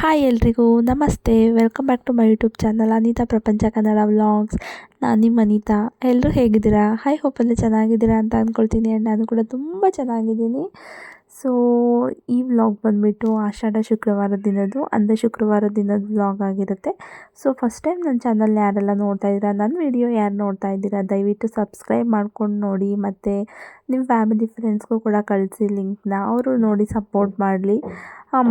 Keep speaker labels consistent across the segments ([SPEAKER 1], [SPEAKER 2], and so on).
[SPEAKER 1] Hi ಎಲ್ರಿಗೂ, ನಮಸ್ತೆ. Welcome back to my YouTube channel Anitha Prapancha Kannada vlogs ನಾನು ನಿಮ್ಮ ಅನಿತಾ. ಎಲ್ಲರೂ ಹೇಗಿದ್ದೀರಾ? ಹೈ ಹೋಪಲ್ಲಿ ಚೆನ್ನಾಗಿದ್ದೀರಾ ಅಂತ ಅಂದ್ಕೊಳ್ತೀನಿ ಆ್ಯಂಡ್ ನಾನು ಕೂಡ ತುಂಬ ಚೆನ್ನಾಗಿದ್ದೀನಿ. ಸೊ ಈ ವ್ಲಾಗ್ ಬಂದುಬಿಟ್ಟು ಆಷಾಢ ಶುಕ್ರವಾರ ದಿನದ್ದು ಅಂದರೆ ಶುಕ್ರವಾರ ದಿನದ ವ್ಲಾಗ್ ಆಗಿರುತ್ತೆ. ಸೊ ಫಸ್ಟ್ ಟೈಮ್ ನನ್ನ ಚಾನಲ್ ಯಾರೆಲ್ಲ ನೋಡ್ತಾ ಇದ್ದೀರಾ ನನ್ನ ವಿಡಿಯೋ ಯಾರು ನೋಡ್ತಾ ಇದ್ದೀರಾ, ದಯವಿಟ್ಟು ಸಬ್ಸ್ಕ್ರೈಬ್ ಮಾಡ್ಕೊಂಡು ನೋಡಿ, ಮತ್ತು ನಿಮ್ಮ ಫ್ಯಾಮಿಲಿ ಫ್ರೆಂಡ್ಸ್ಗೂ ಕೂಡ ಕಳಿಸಿ ಲಿಂಕ್ನ ಅವರು ನೋಡಿ ಸಪೋರ್ಟ್ ಮಾಡಲಿ.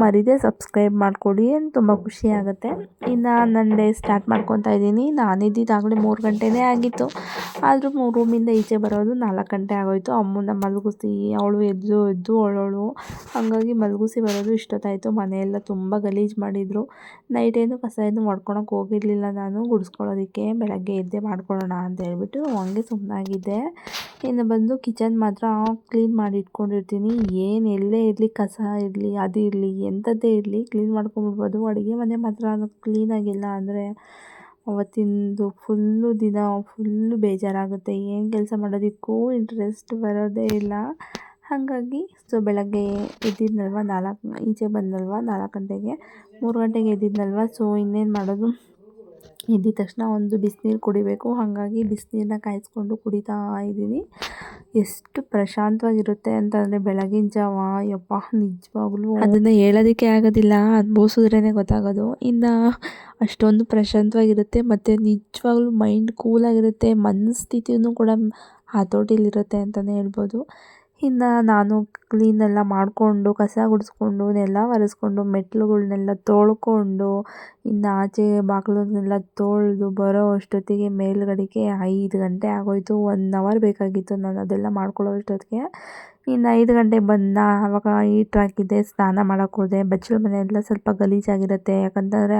[SPEAKER 1] ಮರಿದೆ ಸಬ್ಸ್ಕ್ರೈಬ್ ಮಾಡಿಕೊಡಿ ತುಂಬ ಖುಷಿ ಆಗುತ್ತೆ. ಇನ್ನು ನನ್ನ ಡೇ ಸ್ಟಾರ್ಟ್ ಮಾಡ್ಕೊತಾ ಇದ್ದೀನಿ. ನಾನಿದ್ದಿದ್ದಾಗಲೇ ಮೂರು ಗಂಟೆನೇ ಆಗಿತ್ತು. ಆದರೂ ಮೂರು ರೂಮಿಂದ ಈಚೆ ಬರೋದು ನಾಲ್ಕು ಗಂಟೆ ಆಗೋಯಿತು. ಅಮ್ಮನ ಮಲಗಿಸಿ ಅವಳು ಎದ್ದು ಎದ್ದು ಅವಳವಳು ಹಾಗಾಗಿ ಮಲಗಿಸಿ ಬರೋದು ಇಷ್ಟೊತ್ತಾಯಿತು ಮನೆಯೆಲ್ಲ ತುಂಬ ಗಲೀಜು ಮಾಡಿದರು. ನೈಟೇನು ಕಸ ಏನು ಮಾಡ್ಕೊಳಕ್ಕೆ ಹೋಗಿರಲಿಲ್ಲ ನಾನು. ಗುಡಿಸ್ಕೊಳ್ಳೋದಕ್ಕೆ ಬೆಳಗ್ಗೆ ಎದ್ದೆ ಮಾಡ್ಕೊಳ್ಳೋಣ ಅಂತ ಹೇಳ್ಬಿಟ್ಟು ಹಂಗೆ ಸುಮ್ಮನಾಗಿದ್ದೆ ಇನ್ನು ಬಂದು ಕಿಚನ್ ಮಾತ್ರ ಕ್ಲೀನ್ ಮಾಡಿ ಇಟ್ಕೊಂಡಿರ್ತೀನಿ. ಏನು ಎಲ್ಲೇ ಇರಲಿ, ಕಸ ಇರಲಿ, ಅದು ಇರಲಿ, ಎಂಥದ್ದೇ ಇರಲಿ ಕ್ಲೀನ್ ಮಾಡ್ಕೊಂಬಿಡ್ಬೋದು. ಅಡುಗೆ ಮನೆ ಮಾತ್ರ ಕ್ಲೀನಾಗಿಲ್ಲ ಅಂದರೆ ಅವತ್ತಿಂದು ಫುಲ್ಲು ದಿನ, ಫುಲ್ಲು ಬೇಜಾರಾಗುತ್ತೆ. ಏನು ಕೆಲಸ ಮಾಡೋದಕ್ಕೂ ಇಂಟ್ರೆಸ್ಟ್ ಬರೋದೇ ಇಲ್ಲ. ಹಾಗಾಗಿ ಸೊ ಬೆಳಗ್ಗೆ ಎದ್ದಿದ್ನಲ್ವ ನಾಲ್ಕು, ಈಚೆ ಬಂದಲ್ವ ನಾಲ್ಕು ಗಂಟೆಗೆ? ಮೂರು ಗಂಟೆಗೆ ಎದ್ದಿದ್ನಲ್ವ? ಸೊ ಇನ್ನೇನು ಮಾಡೋದು? ಎದ್ದಿದ ತಕ್ಷಣ ಒಂದು ಬಿಸಿನೀರು ಕುಡಿಬೇಕು. ಹಾಗಾಗಿ ಬಿಸಿನೀರನ್ನ ಕಾಯಿಸ್ಕೊಂಡು ಕುಡಿತಾ ಇದ್ದೀನಿ. ಎಷ್ಟು ಪ್ರಶಾಂತವಾಗಿರುತ್ತೆ ಅಂತಂದರೆ ಬೆಳಗಿನ ಜಾವ. ಯಪ್ಪ, ನಿಜವಾಗ್ಲೂ. ಅದನ್ನು ಹೇಳೋದಕ್ಕೆ ಆಗೋದಿಲ್ಲ. ಅನುಭವಿಸಿದ್ರೇ ಗೊತ್ತಾಗೋದು. ಇನ್ನು ಅಷ್ಟೊಂದು ಪ್ರಶಾಂತವಾಗಿರುತ್ತೆ. ಮತ್ತು ನಿಜವಾಗ್ಲೂ ಮೈಂಡ್ ಕೂಲಾಗಿರುತ್ತೆ. ಮನಸ್ಥಿತಿಯೂ ಕೂಡ ಹತೋಟಿಲಿರುತ್ತೆ ಅಂತಲೇ ಹೇಳ್ಬೋದು. ಇನ್ನು ನಾನು ಕ್ಲೀನೆಲ್ಲ ಮಾಡಿಕೊಂಡು, ಕಸ ಗುಡಿಸ್ಕೊಂಡು, ನೆಲ ಒರೆಸ್ಕೊಂಡು ಮೆಟ್ಲುಗಳ್ನೆಲ್ಲ ತೊಳ್ಕೊಂಡು, ಇನ್ನು ಆಚೆ ಬಾಗಿಲನ್ನೆಲ್ಲ ತೊಳೆದು ಬರೋ ಅಷ್ಟೊತ್ತಿಗೆ ಮೇಲುಗಡೆಗೆ ಐದು ಗಂಟೆ ಆಗೋಯಿತು. ಒನ್ ಅವರ್ ಬೇಕಾಗಿತ್ತು ನಾನು ಅದೆಲ್ಲ ಮಾಡ್ಕೊಳ್ಳೋ ಅಷ್ಟೊತ್ತಿಗೆ. ಇನ್ನು ಐದು ಗಂಟೆ ಬಂದ ಆವಾಗ ಹೀಟ್ರ್ ಹಾಕಿದ್ದೆ ಸ್ನಾನ ಮಾಡೋಕ್ಕೆ ಹೋದೆ. ಬಚ್ಚಲು ಮನೆ ಎಲ್ಲ ಸ್ವಲ್ಪ ಗಲೀಜಾಗಿರುತ್ತೆ ಯಾಕಂತಂದರೆ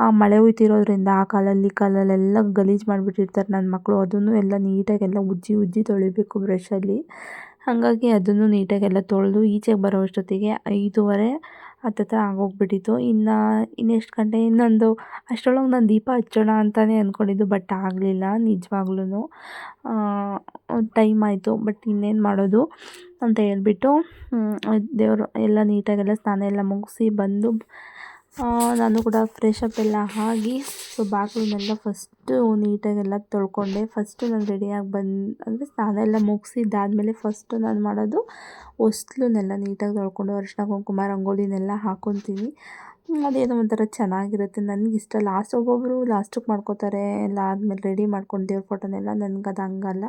[SPEAKER 1] ಆ ಮಳೆ ಹುಯ್ತಿರೋದ್ರಿಂದ ಆ ಕಾಲಲ್ಲಿ ಕಾಲಲ್ಲೆಲ್ಲ ಗಲೀಜು ಮಾಡಿಬಿಟ್ಟಿರ್ತಾರೆ ನನ್ನ ಮಕ್ಕಳು ಅದನ್ನು ಎಲ್ಲ ನೀಟಾಗೆಲ್ಲ ಉಜ್ಜಿ ಉಜ್ಜಿ ತೊಳಿಬೇಕು ಬ್ರಷಲ್ಲಿ ಹಾಗಾಗಿ ಅದನ್ನು ನೀಟಾಗೆಲ್ಲ ತೊಳೆದು ಈಚೆಗೆ ಬರೋ ಅಷ್ಟೊತ್ತಿಗೆ ಐದೂವರೆ ಹತ್ತತ್ರ ಆಗೋಗ್ಬಿಟ್ಟಿತ್ತು. ಇನ್ನು, ಇನ್ನೆಷ್ಟು ಗಂಟೆ, ಇನ್ನೊಂದು, ಅಷ್ಟರೊಳಗೆ ನಾನು ದೀಪ ಹಚ್ಚೋಣ ಅಂತಲೇ ಅಂದ್ಕೊಂಡಿದ್ದು, ಬಟ್ ಆಗಲಿಲ್ಲ ನಿಜವಾಗ್ಲೂ ಟೈಮ್ ಆಯಿತು, ಬಟ್ ಇನ್ನೇನು ಮಾಡೋದು ಅಂತ ಹೇಳ್ಬಿಟ್ಟು ದೇವರು ಎಲ್ಲ ನೀಟಾಗೆಲ್ಲ ಸ್ನಾನ ಎಲ್ಲ ಮುಗಿಸಿ ಬಂದು ನಾನು ಕೂಡ ಫ್ರೆಶ್ ಅಪ್ ಎಲ್ಲ ಆಗಿ ಸೊ ಬಾಗಿಲನ್ನೆಲ್ಲ ಫಸ್ಟು ನೀಟಾಗೆಲ್ಲ ತೊಳ್ಕೊಂಡೆ. ಫಸ್ಟು ನಾನು ರೆಡಿಯಾಗಿ ಬಂದು, ಅಂದರೆ ಸ್ನಾನ ಎಲ್ಲ ಮುಗಿಸಿದ್ದಾದಮೇಲೆ ಫಸ್ಟು ನಾನು ಮಾಡೋದು ಹೊಸ್ಲನ್ನೆಲ್ಲ ನೀಟಾಗಿ ತೊಳ್ಕೊಂಡು ಅರಿಶಿನ ಕುಂಕುಮ, ರಂಗೋಲಿನೆಲ್ಲ ಹಾಕ್ಕೊತೀನಿ ಅದೇನೋ ಒಂಥರ ಚೆನ್ನಾಗಿರುತ್ತೆ. ನನಗಿಷ್ಟ ಲಾಸ್ಟ್ ಒಬ್ಬೊಬ್ಬರು ಲಾಸ್ಟಿಗೆ ಮಾಡ್ಕೋತಾರೆ, ಎಲ್ಲ ಆದಮೇಲೆ ರೆಡಿ ಮಾಡ್ಕೊಂಡು ದೇವ್ರ ಫೋಟೋನೆಲ್ಲ ನನಗೆ ಅದು ಹಂಗಲ್ಲ.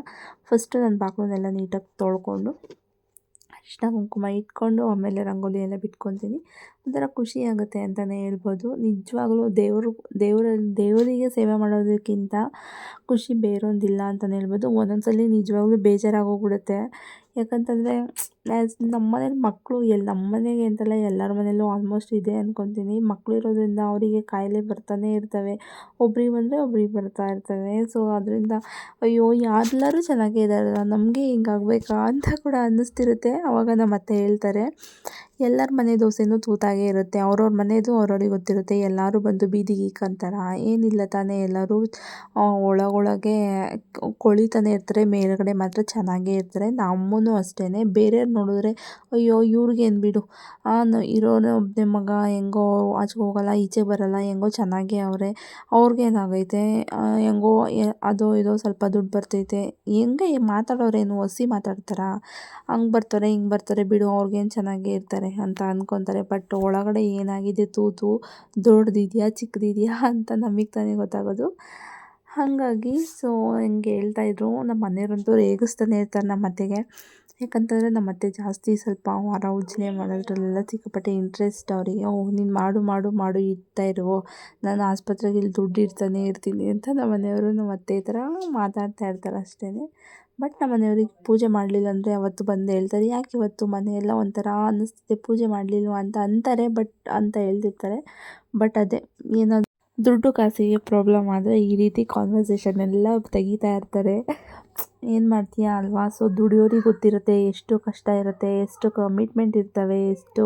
[SPEAKER 1] ಫಸ್ಟು ನಾನು ಬಾಗಿಲನ್ನೆಲ್ಲ ನೀಟಾಗಿ ತೊಳ್ಕೊಂಡು ಅರಿಶಿನ ಕುಂಕುಮ ಇಟ್ಕೊಂಡು ಆಮೇಲೆ ರಂಗೋಲಿ ಎಲ್ಲ ಬಿಟ್ಕೊಳ್ತೀನಿ. ಒಂಥರ ಖುಷಿ ಆಗುತ್ತೆ ಅಂತಲೇ ಹೇಳ್ಬೋದು. ನಿಜವಾಗ್ಲೂ ದೇವರು, ದೇವರಲ್ಲಿ, ದೇವರಿಗೆ ಸೇವೆ ಮಾಡೋದಕ್ಕಿಂತ ಖುಷಿ ಬೇರೊಂದಿಲ್ಲ ಅಂತಲೇ ಹೇಳ್ಬೋದು. ಒಂದೊಂದು ಸಲ ನಿಜವಾಗ್ಲೂ ಬೇಜಾರಾಗೋಗ್ಬಿಡುತ್ತೆ. ಯಾಕಂತಂದರೆ ನಮ್ಮ ಮನೇಲಿ ಮಕ್ಕಳು ಎಲ್ಲಿ ನಮ್ಮ ಮನೆಗೆ ಅಂತಲ್ಲ ಎಲ್ಲರ ಮನೆಯಲ್ಲೂ ಆಲ್ಮೋಸ್ಟ್ ಇದೆ ಅಂದ್ಕೊತೀನಿ ಮಕ್ಕಳು ಇರೋದ್ರಿಂದ ಅವರಿಗೆ ಕಾಯಿಲೆ ಬರ್ತಾನೆ ಇರ್ತವೆ. ಒಬ್ರಿಗೆ ಬಂದರೆ ಒಬ್ರಿಗೆ ಬರ್ತಾ ಇರ್ತವೆ. ಸೊ ಅದರಿಂದ ಅಯ್ಯೋ ಎಲ್ಲರೂ ಚೆನ್ನಾಗೇ ಇದ್ದಾರಲ್ಲ ನಮಗೆ ಹಿಂಗಾಗಬೇಕಾ ಅಂತ ಕೂಡ ಅನ್ನಿಸ್ತಿರುತ್ತೆ. ಆವಾಗ ನಮ್ಮ ಅತ್ತೆ ಹೇಳ್ತಾರೆ. ಎಲ್ಲರ ಮನೆ ದೋಸೆನೂ ತೂತಾಗೆ ಇರುತ್ತೆ. ಅವ್ರವ್ರ ಮನೆಯದು ಅವ್ರವ್ರಿಗೆ ಗೊತ್ತಿರುತ್ತೆ. ಎಲ್ಲರೂ ಬಂದು ಬೀದಿಗೆ ಇಕ್ಕಂತಾರ ಏನಿಲ್ಲ ತಾನೇ. ಎಲ್ಲರೂ ಒಳಗೊಳಗೆ ಕೊಳಿತಾನೆ ಇರ್ತಾರೆ. ಮೇಲುಗಡೆ ಮಾತ್ರ ಚೆನ್ನಾಗೇ ಇರ್ತಾರೆ. ನಮ್ಮೂ ಅಷ್ಟೇ ಬೇರೆಯವ್ರು ನೋಡಿದ್ರೆ, ಅಯ್ಯೋ ಇವ್ರಿಗೇನು ಬಿಡು. ಇರೋನೇ ಒಬ್ಬನೇ ಮಗ, ಹೆಂಗೋ ಆಚೆಗೆ ಹೋಗಲ್ಲ, ಈಚೆ ಬರಲ್ಲ, ಹೆಂಗೋ ಚೆನ್ನಾಗೇ ಅವರೇ. ಅವ್ರಿಗೇನಾಗೈತೆ ಹೆಂಗೋ ಅದೋ, ಇದೋ ಸ್ವಲ್ಪ ದುಡ್ಡು ಬರ್ತೈತೆ. ಹೆಂಗೆ ಮಾತಾಡೋರೇನು? ಹಸಿ ಮಾತಾಡ್ತಾರಾ? ಹಂಗೆ ಬರ್ತಾರೆ, ಹಿಂಗೆ ಬರ್ತಾರೆ. ಬಿಡು ಅವ್ರಿಗೇನು ಚೆನ್ನಾಗೇ ಇರ್ತಾರೆ. ಅಂತ ಅಂದ್ಕೊತಾರೆ ಬಟ್ ಒಳಗಡೆ ಏನಾಗಿದೆ ತೂತು, ದೊಡ್ಡದಿದೆಯಾ, ಚಿಕ್ಕದಿದೆಯಾ ಅಂತ ನಮಗೆ ತಾನೇ ಗೊತ್ತಾಗೋದು. ಹಾಗಾಗಿ ಸೊ ಹಿಂಗೆ ಹೇಳ್ತಾಯಿದ್ರು ನಮ್ಮ ಮನೆಯವರಂತೂ ರೇಗಿಸ್ತಾನೆ ಇರ್ತಾರೆ ನಮ್ಮ ಅತ್ತೆಗೆ. ಯಾಕಂತಂದರೆ ನಮ್ಮ ಅತ್ತೆ ಜಾಸ್ತಿ ಸ್ವಲ್ಪ ವಾರ ಉಜ್ಜನೆ ಮಾಡೋದ್ರಲ್ಲೆಲ್ಲ ಸಿಕ್ಕಾಪಟ್ಟೆ ಇಂಟ್ರೆಸ್ಟ್ ಅವರಿಗೆ. ಓಹ್ ನೀನು ಮಾಡು ಮಾಡು ಮಾಡು, ಇಡ್ತಾ ಇರು. ನಾನು ಆಸ್ಪತ್ರೆಗೆ ಇಲ್ಲಿ ದುಡ್ಡು ಇಡ್ತಾನೆ ಇರ್ತೀನಿ ಅಂತ ನಮ್ಮ ಮನೆಯವರು ನಮ್ಮ ಅತ್ತೆ ಥರ ಮಾತಾಡ್ತಾ ಇರ್ತಾರೆ ಅಷ್ಟೇ ಬಟ್ ನಮ್ಮ ಮನೆಯವ್ರಿಗೆ ಪೂಜೆ ಮಾಡಲಿಲ್ಲ ಅಂದರೆ ಅವತ್ತು ಬಂದು ಹೇಳ್ತಾರೆ. ಯಾಕೆ ಇವತ್ತು ಮನೆಯೆಲ್ಲ ಒಂಥರ ಅನ್ನಿಸ್ತಿದೆ ಪೂಜೆ ಮಾಡಲಿಲ್ವ ಅಂತ ಅಂತಾರೆ ಬಟ್ ಅಂತ ಹೇಳ್ತಿರ್ತಾರೆ. ಬಟ್ ಅದೇ ಏನಾದರೂ ದುಡ್ಡು ಕಾಸಿಗೆ ಪ್ರಾಬ್ಲಮ್ ಆದರೆ ಈ ರೀತಿ ಕಾನ್ವರ್ಸೇಷನ್ ಎಲ್ಲ ತೆಗಿತಾ ಇರ್ತಾರೆ. ಏನು ಮಾಡ್ತೀಯಾ ಅಲ್ವಾ? ಸೊ ದುಡಿಯೋರಿಗೆ ಗೊತ್ತಿರುತ್ತೆ ಎಷ್ಟು ಕಷ್ಟ ಇರುತ್ತೆ, ಎಷ್ಟು ಕಮಿಟ್ಮೆಂಟ್ ಇರ್ತವೆ, ಎಷ್ಟು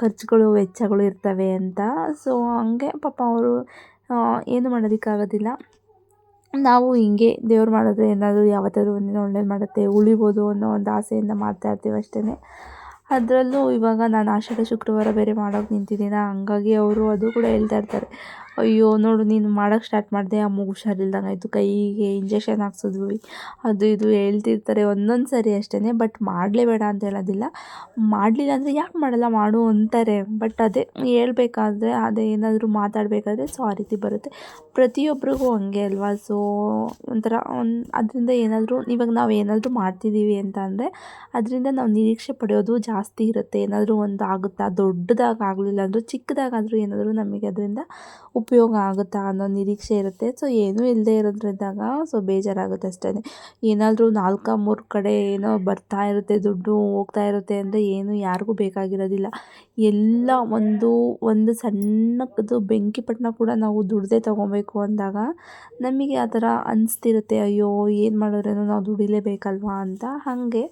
[SPEAKER 1] ಖರ್ಚುಗಳು, ವೆಚ್ಚಗಳು ಇರ್ತವೆ ಅಂತ. ಸೊ ಹಂಗೆ ಪಾಪ ಅವರು ಏನು ಮಾಡೋದಕ್ಕಾಗೋದಿಲ್ಲ. ನಾವು ಹಿಂಗೆ ದೇವ್ರು ಮಾಡಿದ್ರೆ ಏನಾದರೂ ಯಾವತ್ತಾದರೂ ಒಂದಿನ ಒಳ್ಳೇದು ಮಾಡುತ್ತೆ, ಉಳಿಬೋದು ಅನ್ನೋ ಒಂದು ಆಸೆಯಿಂದ ಮಾಡ್ತಾ ಇರ್ತೀವಿ ಅಷ್ಟೇ ಅದರಲ್ಲೂ ಇವಾಗ ನಾನು ಆಷಾಢ ಶುಕ್ರವಾರ ಬೇರೆ ಮಾಡೋಕೆ ನಿಂತಿದ್ದೀನ. ಹಂಗಾಗಿ ಅವರು ಅದು ಕೂಡ ಹೇಳ್ತಾ ಇರ್ತಾರೆ. ಅಯ್ಯೋ, ನೋಡು, ನೀನು ಮಾಡೋಕೆ ಸ್ಟಾರ್ಟ್ ಮಾಡಿದೆ ಅಮ್ಮಗೆ ಹುಷಾರಿಲ್ದಂಗೆ ಆಯಿತು, ಕೈಗೆ ಇಂಜೆಕ್ಷನ್ ಹಾಕ್ಸಿದ್ವಿ. ಅದು ಇದು ಹೇಳ್ತಿರ್ತಾರೆ ಒಂದೊಂದು ಸರಿ ಅಷ್ಟೇ ಬಟ್ ಮಾಡಲೇಬೇಡ ಅಂತ ಹೇಳೋದಿಲ್ಲ. ಮಾಡಲಿಲ್ಲ ಅಂದರೆ ಯಾಕೆ ಮಾಡಲ್ಲ, ಮಾಡು ಅಂತಾರೆ. ಬಟ್ ಅದೇ ಹೇಳ್ಬೇಕಾದ್ರೆ, ಅದೇ ಏನಾದರೂ ಮಾತಾಡಬೇಕಾದ್ರೆ ಸೊ ಆ ರೀತಿ ಬರುತ್ತೆ. ಪ್ರತಿಯೊಬ್ಬರಿಗೂ ಹಂಗೆ ಅಲ್ವಾ? ಸೊ ಒಂಥರ ಒಂದು, ಅದರಿಂದ ಏನಾದರೂ, ಇವಾಗ ನಾವು ಏನಾದರೂ ಮಾಡ್ತಿದ್ದೀವಿ ಅಂತ ಅಂದರೆ, ಅದರಿಂದ ನಾವು ನಿರೀಕ್ಷೆ ಪಡೆಯೋದು ಜಾಸ್ತಿ ಇರುತ್ತೆ. ಏನಾದರೂ ಒಂದು ಆಗುತ್ತಾ? ದೊಡ್ಡದಾಗಿ ಆಗಲಿಲ್ಲ ಅಂದರೂ, ಚಿಕ್ಕದಾಗಾದರೂ ಏನಾದರೂ ನಮಗೆ ಅದರಿಂದ ಉಪಯೋಗ ಆಗುತ್ತಾ ಅನ್ನೋ ನಿರೀಕ್ಷೆ ಇರುತ್ತೆ. ಸೊ ಏನೂ ಇಲ್ಲದೆ ಇರೋದ್ರಿದ್ದಾಗ ಸೊ, ಬೇಜಾರಾಗುತ್ತೆ ಅಷ್ಟೇ. ಏನಾದರೂ ನಾಲ್ಕು, ಮೂರು ಕಡೆ ಏನೋ ಬರ್ತಾ ಇರುತ್ತೆ, ದುಡ್ಡು ಹೋಗ್ತಾ ಇರುತ್ತೆ ಅಂದರೆ ಏನು ಯಾರಿಗೂ ಬೇಕಾಗಿರೋದಿಲ್ಲ. ಎಲ್ಲ ಒಂದು ಒಂದು ಸಣ್ಣದು ಬೆಂಕಿ ಪಟ್ಟಣ ಕೂಡ ನಾವು ದುಡ್ದೇ ತೊಗೊಬೇಕು ಅಂದಾಗ ನಮಗೆ ಆ ಥರ ಅನಿಸ್ತಿರುತ್ತೆ. ಅಯ್ಯೋ, ಏನು ಮಾಡಿದ್ರೇನು ನಾವು ದುಡಿಲೇಬೇಕಲ್ವಾ ಅಂತ. ಹಾಗೆ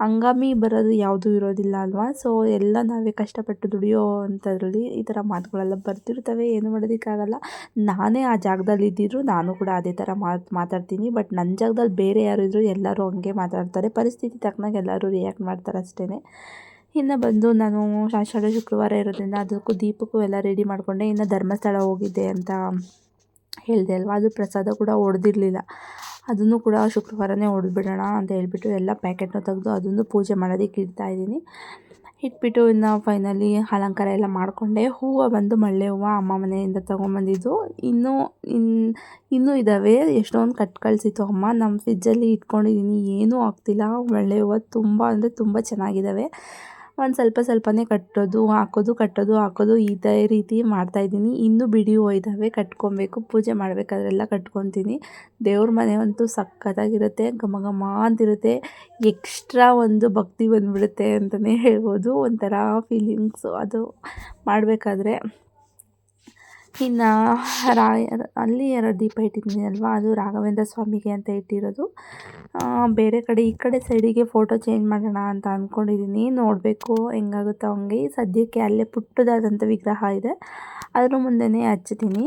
[SPEAKER 1] ಹಂಗಾಮಿ ಬರೋದು ಯಾವುದೂ ಇರೋದಿಲ್ಲ ಅಲ್ವಾ? ಸೊ ಎಲ್ಲ ನಾವೇ ಕಷ್ಟಪಟ್ಟು ದುಡಿಯೋ ಅಂಥದ್ರಲ್ಲಿ ಈ ಥರ ಮಾತುಗಳೆಲ್ಲ ಬರ್ತಿರ್ತವೆ. ಏನು ಮಾಡೋದಕ್ಕಾಗಲ್ಲ. ನಾನೇ ಆ ಜಾಗದಲ್ಲಿ ಇದ್ದಿದ್ರು ನಾನು ಕೂಡ ಅದೇ ಥರ ಮಾತು ಮಾತಾಡ್ತೀನಿ. ಬಟ್ ನನ್ನ ಜಾಗದಲ್ಲಿ ಬೇರೆ ಯಾರು ಇದ್ದರೂ ಎಲ್ಲರೂ ಹಂಗೆ ಮಾತಾಡ್ತಾರೆ. ಪರಿಸ್ಥಿತಿ ತಕ್ಕನಾಗ ಎಲ್ಲರೂ ರಿಯಾಕ್ಟ್ ಮಾಡ್ತಾರೆ ಅಷ್ಟೇ ಇನ್ನು ಬಂದು ನಾನು ಶಾಶ್ವತ ಶುಕ್ರವಾರ ಇರೋದ್ರಿಂದ ಅದಕ್ಕೂ ದೀಪಕ್ಕೂ ಎಲ್ಲ ರೆಡಿ ಮಾಡಿಕೊಂಡೆ. ಇನ್ನು ಧರ್ಮಸ್ಥಳ ಹೋಗಿದ್ದೆ ಅಂತ ಹೇಳಿದೆ ಅಲ್ವಾ? ಅದು ಪ್ರಸಾದ ಕೂಡ ಒಡೆದಿರಲಿಲ್ಲ. ಅದನ್ನು ಕೂಡ ಶುಕ್ರವಾರನೇ ಹೊಡೆದ್ಬಿಡೋಣ ಅಂತ ಹೇಳ್ಬಿಟ್ಟು ಎಲ್ಲ ಪ್ಯಾಕೆಟ್ನ ತೆಗೆದು ಅದನ್ನು ಪೂಜೆ ಮಾಡೋದಕ್ಕೆ ಇಡ್ತಾಯಿದ್ದೀನಿ ಇಟ್ಬಿಟ್ಟು ಇನ್ನು ಫೈನಲಿ ಅಲಂಕಾರ ಎಲ್ಲ ಮಾಡಿಕೊಂಡೆ. ಹೂವು ಬಂದು ಮಳ್ಳೆ ಹೂವು ಅಮ್ಮ ಮನೆಯಿಂದ ತೊಗೊಂಬಂದಿದ್ದು. ಇನ್ನೂ ಇನ್ನು ಇನ್ನೂ ಇದ್ದಾವೆ ಎಷ್ಟೊಂದು ಕಟ್ ಕಳಿಸಿತ್ತು ಅಮ್ಮ. ನಮ್ಮ ಫ್ರಿಜ್ಜಲ್ಲಿ ಇಟ್ಕೊಂಡಿದ್ದೀನಿ ಏನೂ ಆಗ್ತಿಲ್ಲ. ಮಳ್ಳೆ ಹೂವು ತುಂಬ, ಅಂದರೆ ತುಂಬ ಚೆನ್ನಾಗಿದ್ದಾವೆ ಒಂದು ಸ್ವಲ್ಪ ಸ್ವಲ್ಪನೇ ಕಟ್ಟೋದು, ಹಾಕೋದು ಕಟ್ಟೋದು, ಹಾಕೋದು ಇದೇ ರೀತಿ ಮಾಡ್ತಾಯಿದ್ದೀನಿ ಇನ್ನೂ ಬಿಡಿ ಹೂವು ಇದ್ದಾವೆ ಕಟ್ಕೊಬೇಕು, ಪೂಜೆ ಮಾಡಬೇಕಾದ್ರೆಲ್ಲ ಕಟ್ಕೊತೀನಿ. ದೇವ್ರ ಮನೆ ಅಂತೂ ಸಖತ್ತಾಗಿರುತ್ತೆ, ಘಮ ಘಮ ಅಂತಿರುತ್ತೆ. ಎಕ್ಸ್ಟ್ರಾ ಒಂದು ಭಕ್ತಿ ಬಂದುಬಿಡುತ್ತೆ ಅಂತಲೇ ಹೇಳ್ಬೋದು. ಒಂಥರ ಫೀಲಿಂಗ್ಸು ಅದು ಮಾಡಬೇಕಾದ್ರೆ. ಇನ್ನು ರಾಯ ಅಲ್ಲಿ ಎರಡು ದೀಪ ಇಟ್ಟಿದ್ದೀನಿ ಅಲ್ವಾ ಅದು ರಾಘವೇಂದ್ರ ಸ್ವಾಮಿಗೆ ಅಂತ ಇಟ್ಟಿರೋದು. ಬೇರೆ ಕಡೆ ಈ ಕಡೆ ಸೈಡಿಗೆ ಫೋಟೋ ಚೇಂಜ್ ಮಾಡೋಣ ಅಂತ ಅಂದ್ಕೊಂಡಿದ್ದೀನಿ ನೋಡಬೇಕು ಹೆಂಗಾಗುತ್ತೋ ಹಂಗೆ. ಸದ್ಯಕ್ಕೆ ಅಲ್ಲೇ ಪುಟ್ಟದಾದಂಥ ವಿಗ್ರಹ ಇದೆ. ಅದ್ರ ಮುಂದೆನೇ ಹಚ್ತೀನಿ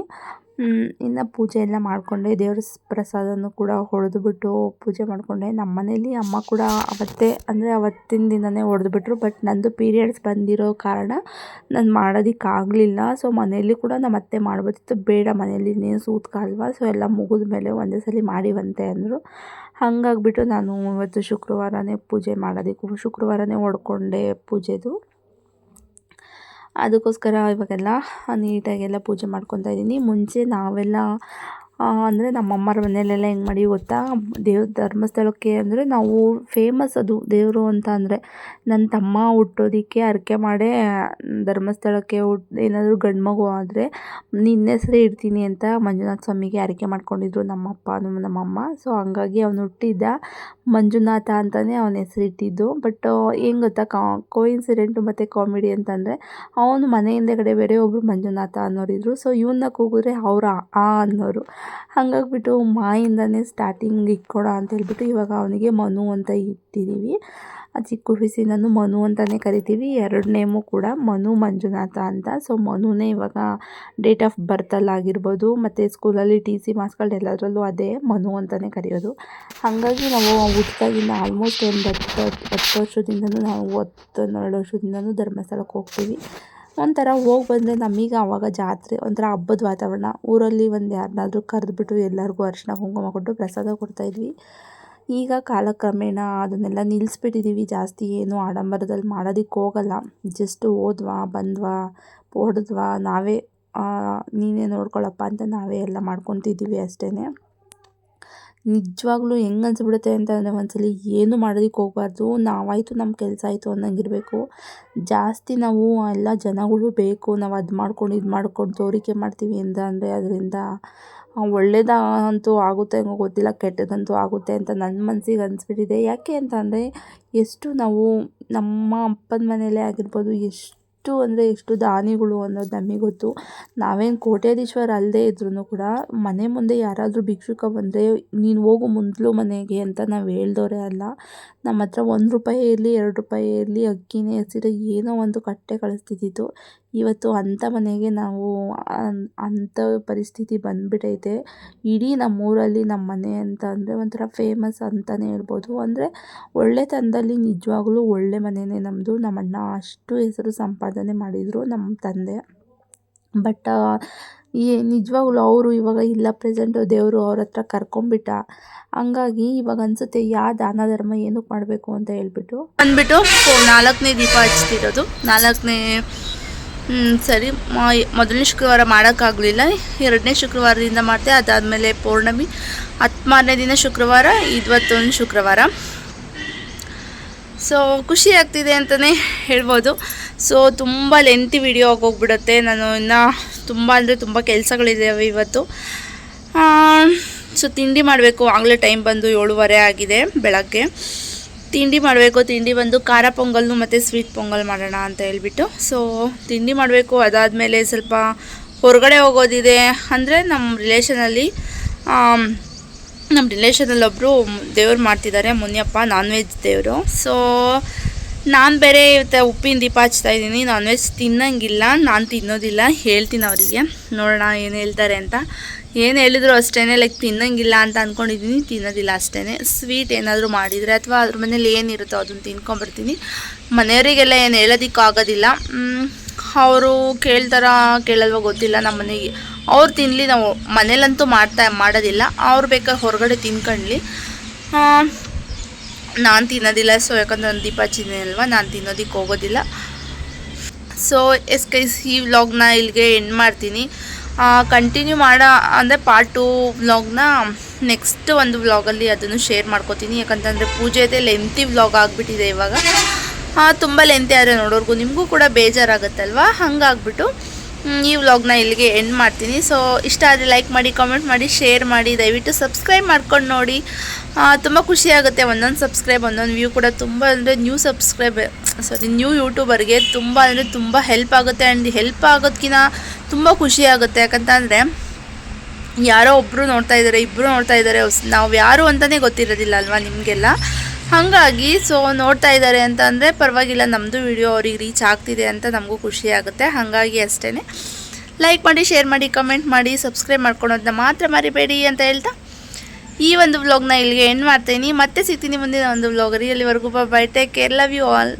[SPEAKER 1] ಇನ್ನು ಪೂಜೆ ಎಲ್ಲ ಮಾಡಿಕೊಂಡೆ. ದೇವ್ರ ಪ್ರಸಾದನೂ ಕೂಡ ಹೊಡೆದುಬಿಟ್ಟು ಪೂಜೆ ಮಾಡಿಕೊಂಡೆ. ನಮ್ಮ ಮನೇಲಿ ಅಮ್ಮ ಕೂಡ ಅವತ್ತೇ, ಅಂದರೆ ಅವತ್ತಿನ ದಿನವೇ ಹೊಡೆದುಬಿಟ್ರು. ಬಟ್ ನಂದು ಪೀರಿಯಡ್ಸ್ ಬಂದಿರೋ ಕಾರಣ ನಾನು ಮಾಡೋದಕ್ಕಾಗಲಿಲ್ಲ. ಸೊ ಮನೆಯಲ್ಲಿ ಕೂಡ ನಮ್ಮ ಅತ್ತೆ ಮಾಡ್ಬೋದಿತ್ತು ಬೇಡ ಮನೆಯಲ್ಲಿ ಇನ್ನೇನು ಸೂತ್ಕ ಅಲ್ವಾ ಸೊ ಎಲ್ಲ ಮುಗಿದ ಮೇಲೆ ಒಂದೇ ಸಲ ಮಾಡಿವಂತೆ ಅಂದರು. ಹಾಗಾಗ್ಬಿಟ್ಟು ನಾನು ಇವತ್ತು ಶುಕ್ರವಾರನೇ ಪೂಜೆ ಮಾಡೋದಕ್ಕೂ ಶುಕ್ರವಾರನೇ ಹೊಡ್ಕೊಂಡೆ ಪೂಜೆದು. ಅದಕ್ಕೋಸ್ಕರ ಇವಾಗೆಲ್ಲ ನೀಟಾಗೆಲ್ಲ ಪೂಜೆ ಮಾಡ್ಕೊತಾ ಇದ್ದೀನಿ. ಮುಂಚೆ ನಾವೆಲ್ಲ ಅಂದರೆ ನಮ್ಮಮ್ಮರ ಮನೆಯಲ್ಲೆಲ್ಲ ಹೆಂಗೆ ಮಾಡಿ ಗೊತ್ತಾ? ದೇವ್ರ ಧರ್ಮಸ್ಥಳಕ್ಕೆ ಅಂದರೆ ನಾವು ಫೇಮಸ್ ಅದು ದೇವರು ಅಂತ ಅಂದರೆ ನನ್ನ ತಮ್ಮ ಹುಟ್ಟೋದಕ್ಕೆ ಹರಕೆ ಮಾಡೇ ಧರ್ಮಸ್ಥಳಕ್ಕೆ ಹುಟ್, ಏನಾದರೂ ಗಂಡು ಮಗು ಆದರೆ ನಿನ್ನ ಹೆಸರೇ ಇಡ್ತೀನಿ ಅಂತ ಮಂಜುನಾಥ ಸ್ವಾಮಿಗೆ ಹರಕೆ ಮಾಡ್ಕೊಂಡಿದ್ರು ನಮ್ಮಪ್ಪ ನಮ್ಮಮ್ಮ. ಸೊ ಹಂಗಾಗಿ ಅವನು ಹುಟ್ಟಿದ್ದ ಮಂಜುನಾಥ ಅಂತಲೇ ಅವನ ಹೆಸರು ಇಟ್ಟಿದ್ದು. ಬಟ್ ಏನು ಗೊತ್ತಾ? ಕಾ ಕೋಇನ್ಸಿಡೆಂಟು ಮತ್ತು ಕಾಮಿಡಿ ಅಂತಂದರೆ ಅವನು ಮನೆ ಹಿಂದೆಗಡೆ ಬೇರೆ ಒಬ್ಬರು ಮಂಜುನಾಥ ಅನ್ನೋರಿದ್ರು. ಸೊ ಇವನ್ನ ಕೂಗಿದ್ರೆ ಅವ್ರು ಆ ಅನ್ನೋರು. ಹಾಗಾಗ್ಬಿಟ್ಟು ಮಾಯಿಂದನೇ ಸ್ಟಾರ್ಟಿಂಗ್ ಇಟ್ಕೊಳ ಅಂತ ಹೇಳ್ಬಿಟ್ಟು ಇವಾಗ ಅವನಿಗೆ ಮನು ಅಂತ ಇಟ್ಟಿದ್ದೀವಿ ಆ ಚಿಕ್ಕ ನಾನು ಮನು ಅಂತಲೇ ಕರಿತೀವಿ. ಎರಡು ನೇಮು ಕೂಡ ಮನು ಮಂಜುನಾಥ ಅಂತ. ಸೊ ಮನುನೇ ಇವಾಗ ಡೇಟ್ ಆಫ್ ಬರ್ತಲ್ಲಾಗಿರ್ಬೋದು ಮತ್ತು ಸ್ಕೂಲಲ್ಲಿ ಟಿ ಸಿ ಮಾರ್ಕ್ಸ್ಗಳು ಎಲ್ಲದರಲ್ಲೂ ಅದೇ ಮನು ಅಂತಲೇ ಕರೆಯೋದು. ಹಾಗಾಗಿ ನಾವು ಹುಟ್ದಾಗಿಂದ ಆಲ್ಮೋಸ್ಟ್ ಒಂದು ಹತ್ತು ಹತ್ತು ವರ್ಷದಿಂದನೂ ನಾವು ಹತ್ತು, ಹನ್ನೆರಡು ವರ್ಷದಿಂದನೂ ಧರ್ಮಸ್ಥಳಕ್ಕೆ ಹೋಗ್ತೀವಿ. ಒಂಥರ ಹೋಗಿ ಬಂದರೆ ನಮಗೆ ಆವಾಗ ಜಾತ್ರೆ, ಒಂಥರ ಹಬ್ಬದ ವಾತಾವರಣ. ಊರಲ್ಲಿ ಒಂದು ಯಾರನ್ನಾದ್ರೂ ಕರೆದ್ಬಿಟ್ಟು ಎಲ್ಲರಿಗೂ ಅರಿಶಿನ ಕುಂಕುಮ ಕೊಟ್ಟು ಪ್ರಸಾದ ಕೊಡ್ತಾಯಿದ್ವಿ ಈಗ ಕಾಲಕ್ರಮೇಣ ಅದನ್ನೆಲ್ಲ ನಿಲ್ಲಿಸ್ಬಿಟ್ಟಿದ್ದೀವಿ ಜಾಸ್ತಿ ಏನು ಆಡಂಬರದಲ್ಲಿ ಮಾಡೋದಕ್ಕೆ ಹೋಗಲ್ಲ. ಜಸ್ಟ್ ಹೋದ್ವಾ ಬಂದ್ವಾ ಹೊಡೆದ್ವಾ ನಾವೇ ನೀನೇ ನೋಡ್ಕೊಳ್ಳಪ್ಪ ಅಂತ ನಾವೇ ಎಲ್ಲ ಮಾಡ್ಕೊತಿದ್ದೀವಿ ಅಷ್ಟೇ ನಿಜವಾಗ್ಲೂ ಹೆಂಗೆ ಅನ್ಸ್ಬಿಡುತ್ತೆ ಅಂತಂದರೆ ಒಂದ್ಸಲಿ ಏನು ಮಾಡೋದಕ್ಕೆ ಹೋಗಬಾರ್ದು. ನಾವಾಯಿತು ನಮ್ಮ ಕೆಲಸ ಆಯಿತು ಅನ್ನಂಗಿರಬೇಕು. ಜಾಸ್ತಿ ನಾವು ಎಲ್ಲ ಜನಗಳು ಬೇಕು. ನಾವು ಅದು ಮಾಡ್ಕೊಂಡು ಇದು ಮಾಡ್ಕೊಂಡು ತೋರಿಕೆ ಮಾಡ್ತೀವಿ ಅಂತ ಅಂದರೆ ಅದರಿಂದ ಒಳ್ಳೆಯದಂತೂ ಆಗುತ್ತೆ ಹೆಂಗೋ ಗೊತ್ತಿಲ್ಲ, ಕೆಟ್ಟದಂತೂ ಆಗುತ್ತೆ ಅಂತ ನನ್ನ ಮನಸ್ಸಿಗೆ ಅನಿಸ್ಬಿಟ್ಟಿದೆ. ಯಾಕೆ ಅಂತ ಅಂದರೆ ಎಷ್ಟು ನಾವು ನಮ್ಮ ಅಪ್ಪನ ಮನೆಯಲ್ಲೇ ಆಗಿರ್ಬೋದು, ಎಷ್ಟು ಅಂದರೆ ಎಷ್ಟು ದಾನಿಗಳು ಅನ್ನೋದು ನಮಗೆ ಗೊತ್ತು. ನಾವೇನು ಕೋಟ್ಯಾಧೀಶ್ವರ ಅಲ್ಲದೇ ಇದ್ರೂ ಕೂಡ ಮನೆ ಮುಂದೆ ಯಾರಾದರೂ ಭಿಕ್ಷುಕ ಬಂದರೆ ನೀನು ಹೋಗು ಮುಂದ್ಲು ಮನೆಗೆ ಅಂತ ನಾವು ಹೇಳ್ದೋರೇ ಅಲ್ಲ. ನಮ್ಮ ಹತ್ರ ಒಂದು ರೂಪಾಯಿ ಇರಲಿ, ಎರಡು ರೂಪಾಯಿ ಇರಲಿ ಅಕ್ಕಿನೇ ಹಸಿರು ಏನೋ ಒಂದು ಕಟ್ಟೆ ಕಳಿಸ್ತಿದ್ದಿತ್ತು ಇವತ್ತು ಅಂಥ ಮನೆಗೆ ನಾವು ಅಂಥ ಪರಿಸ್ಥಿತಿ ಬಂದುಬಿಟ್ಟೈತೆ ಇಡೀ ನಮ್ಮೂರಲ್ಲಿ ನಮ್ಮ ಮನೆ ಅಂತ ಅಂದರೆ ಒಂಥರ ಫೇಮಸ್ ಅಂತಲೇ ಹೇಳ್ಬೋದು. ಅಂದರೆ ಒಳ್ಳೆತನದಲ್ಲಿ ನಿಜವಾಗ್ಲೂ ಒಳ್ಳೆ ಮನೆಯೇ ನಮ್ಮದು ನಮ್ಮಣ್ಣ ಅಷ್ಟು ಹೆಸರು ಸಂಪಾದನೆ ಮಾಡಿದರು ನಮ್ಮ ತಂದೆ. ಬಟ್ ಈ ನಿಜವಾಗ್ಲೂ ಅವರು ಇವಾಗ ಇಲ್ಲ ಪ್ರೆಸೆಂಟು ದೇವರು ಅವ್ರ ಹತ್ರ ಕರ್ಕೊಂಬಿಟ್ಟ ಹಂಗಾಗಿ ಇವಾಗ ಅನ್ಸುತ್ತೆ ಯಾವ ದಾನ ಧರ್ಮ ಏನಕ್ಕೆ ಮಾಡಬೇಕು ಅಂತ ಹೇಳ್ಬಿಟ್ಟು.
[SPEAKER 2] ಬಂದ್ಬಿಟ್ಟು ನಾಲ್ಕನೇ ದೀಪ ಹಚ್ತಿರೋದು. ನಾಲ್ಕನೇ ಸರಿ ಮೊದಲನೇ ಶುಕ್ರವಾರ ಮಾಡೋಕ್ಕಾಗಲಿಲ್ಲ. ಎರಡನೇ ಶುಕ್ರವಾರದಿಂದ ಮಾಡ್ತೆ ಅದಾದಮೇಲೆ ಪೌರ್ಣಮಿ. ಹತ್ತಾರನೇ ದಿನ ಶುಕ್ರವಾರ ಇವತ್ತೊಂದು ಶುಕ್ರವಾರ. ಸೊ ಖುಷಿ ಆಗ್ತಿದೆ ಅಂತಲೇ ಹೇಳ್ಬೋದು. ಸೊ ತುಂಬ ಲೆಂತಿ ವಿಡಿಯೋ ಆಗೋಗ್ಬಿಡುತ್ತೆ. ನಾನು ಇನ್ನು ತುಂಬ ಅಂದರೆ ತುಂಬ ಕೆಲಸಗಳಿದ್ದಾವೆ ಇವತ್ತು. ಸೊ ತಿಂಡಿ ಮಾಡಬೇಕು. ಆಗಲೇ ಟೈಮ್ ಬಂದು ಏಳುವರೆ ಆಗಿದೆ ಬೆಳಗ್ಗೆ. ತಿಂಡಿ ಮಾಡಬೇಕು. ತಿಂಡಿ ಬಂದು ಖಾರ ಪೊಂಗಲ್ನು ಮತ್ತು ಸ್ವೀಟ್ ಪೊಂಗಲ್ ಮಾಡೋಣ ಅಂತ ಹೇಳ್ಬಿಟ್ಟು. ಸೊ ತಿಂಡಿ ಮಾಡಬೇಕು. ಅದಾದಮೇಲೆ ಸ್ವಲ್ಪ ಹೊರಗಡೆ ಹೋಗೋದಿದೆ ಅಂದರೆ ನಮ್ಮ ರಿಲೇಷನಲ್ಲಿ ನಮ್ಮ ರಿಲೇಷನಲ್ಲಿ ಒಬ್ಬರು ದೇವ್ರು ಮಾಡ್ತಿದ್ದಾರೆ. ಮುನಿಯಪ್ಪ ನಾನ್ ವೆಜ್ ದೇವರು. ಸೊ ನಾನು ಬೇರೆ ಇವತ್ತು ಉಪ್ಪಿನ ದೀಪ ಹಚ್ತಾ ಇದ್ದೀನಿ. ನಾನ್ ವೆಜ್ ತಿನ್ನಂಗಿಲ್ಲ, ನಾನು ತಿನ್ನೋದಿಲ್ಲ, ಹೇಳ್ತೀನಿ ಅವರಿಗೆ. ನೋಡೋಣ ಏನು ಹೇಳ್ತಾರೆ ಅಂತ. ಏನು ಹೇಳಿದ್ರು ಅಷ್ಟೇ ಲೈಕ್ ತಿನ್ನಂಗಿಲ್ಲ ಅಂತ ಅಂದ್ಕೊಂಡಿದ್ದೀನಿ ತಿನ್ನೋದಿಲ್ಲ ಅಷ್ಟೇ ಸ್ವೀಟ್ ಏನಾದರೂ ಮಾಡಿದರೆ ಅಥವಾ ಅದ್ರ ಮನೇಲಿ ಏನಿರುತ್ತೋ ಅದನ್ನು ತಿನ್ಕೊಂಬರ್ತೀನಿ ಮನೆಯವರಿಗೆಲ್ಲ ಏನು ಹೇಳೋದಕ್ಕಾಗೋದಿಲ್ಲ. ಅವರು ಕೇಳ್ತಾರ, ಕೇಳಲ್ವ ಗೊತ್ತಿಲ್ಲ ನಮ್ಮ ಮನೆಗೆ. ಅವ್ರು ತಿನ್ನಲಿ ನಾವು ಮನೇಲಂತೂ ಮಾಡ್ತಾ, ಮಾಡೋದಿಲ್ಲ. ಅವ್ರು ಬೇಕಾದ್ರೆ ಹೊರಗಡೆ ತಿನ್ಕೊಳ್ಳಿ ನಾನು ತಿನ್ನೋದಿಲ್ಲ ಸೊ ಯಾಕಂದ್ರೆ ಒಂದು ದೀಪ ಅಲ್ವಾ, ನಾನು ತಿನ್ನೋದಕ್ಕೆ ಹೋಗೋದಿಲ್ಲ. ಸೊ ಎಸ್ ಕೈಸ್ ಈ ವ್ಲಾಗ್ನ ಇಲ್ಲಿಗೆ ಎಂಡ್ ಮಾಡ್ತೀನಿ. ಕಂಟಿನ್ಯೂ ಮಾಡೋ, ಅಂದರೆ ಪಾರ್ಟ್ ಟು ವ್ಲಾಗ್ನ ನೆಕ್ಸ್ಟ್ ಒಂದು ವ್ಲಾಗಲ್ಲಿ ಅದನ್ನು ಶೇರ್ ಮಾಡ್ಕೋತೀನಿ. ಯಾಕಂತಂದರೆ ಪೂಜೆದೇ ಲೆಂತಿ ವ್ಲಾಗ್ ಆಗಿಬಿಟ್ಟಿದೆ ಇವಾಗ. ತುಂಬ ಲೆಂತಿ ಆದರೆ ನೋಡೋರ್ಗು, ನಿಮಗೂ ಕೂಡ ಬೇಜಾರಾಗುತ್ತಲ್ವ? ಹಂಗಾಗ್ಬಿಟ್ಟು. ಈ ವ್ಲಾಗ್ನ ಇಲ್ಲಿಗೆ ಎಂಡ್ ಮಾಡ್ತೀನಿ. ಸೊ ಇಷ್ಟ ಆದರೆ ಲೈಕ್ ಮಾಡಿ ಕಾಮೆಂಟ್ ಮಾಡಿ ಶೇರ್ ಮಾಡಿ, ದಯವಿಟ್ಟು ಸಬ್ಸ್ಕ್ರೈಬ್ ಮಾಡ್ಕೊಂಡು ನೋಡಿ. ತುಂಬ ಖುಷಿ ಆಗುತ್ತೆ ಒಂದೊಂದು ಸಬ್ಸ್ಕ್ರೈಬ್ ಒಂದೊಂದು ವ್ಯೂ ಕೂಡ ತುಂಬ ಅಂದರೆ ನ್ಯೂ ಸಬ್ಸ್ಕ್ರೈಬ್ ಸಾರಿ ನ್ಯೂ ಯೂಟ್ಯೂಬರ್ಗೆ ತುಂಬ ಅಂದರೆ ತುಂಬ ಹೆಲ್ಪ್ ಆಗುತ್ತೆ ಆ್ಯಂಡ್ ಹೆಲ್ಪ್ ಆಗೋದಕ್ಕಿಂತ ತುಂಬ ಆಗುತ್ತೆ. ಯಾಕಂತಂದರೆ ಯಾರೋ ಒಬ್ಬರು ನೋಡ್ತಾ ಇದ್ದಾರೆ ಇಬ್ಬರು ನೋಡ್ತಾ ಇದ್ದಾರೆ ನಾವು ಯಾರು ಅಂತಲೇ ಗೊತ್ತಿರೋದಿಲ್ಲ ಅಲ್ವಾ ನಿಮಗೆಲ್ಲ? ಹಾಗಾಗಿ ಸೊ ನೋಡ್ತಾ ಇದ್ದಾರೆ ಅಂತ ಅಂದರೆ ಪರವಾಗಿಲ್ಲ ನಮ್ಮದು ವಿಡಿಯೋ ಅವ್ರಿಗೆ ರೀಚ್ ಆಗ್ತಿದೆ ಅಂತ ನಮಗೂ ಖುಷಿ ಆಗುತ್ತೆ. ಹಾಗಾಗಿ ಅಷ್ಟೇ ಲೈಕ್ ಮಾಡಿ ಶೇರ್ ಮಾಡಿ ಕಮೆಂಟ್ ಮಾಡಿ ಸಬ್ಸ್ಕ್ರೈಬ್ ಮಾಡ್ಕೊಳೋದನ್ನ ಮಾತ್ರ ಮರಿಬೇಡಿ ಅಂತ ಹೇಳ್ತಾ, ಈ ಒಂದು ವ್ಲಾಗ್ನ ಇಲ್ಲಿಗೆ ಎಂಡ್ ಮಾಡ್ತೀನಿ. ಮತ್ತೆ ಸಿಗ್ತೀನಿ ಮುಂದಿನ ಒಂದು ವ್ಲಾಗ್ ಅಲ್ಲಿವರೆಗೂ bye take care love you all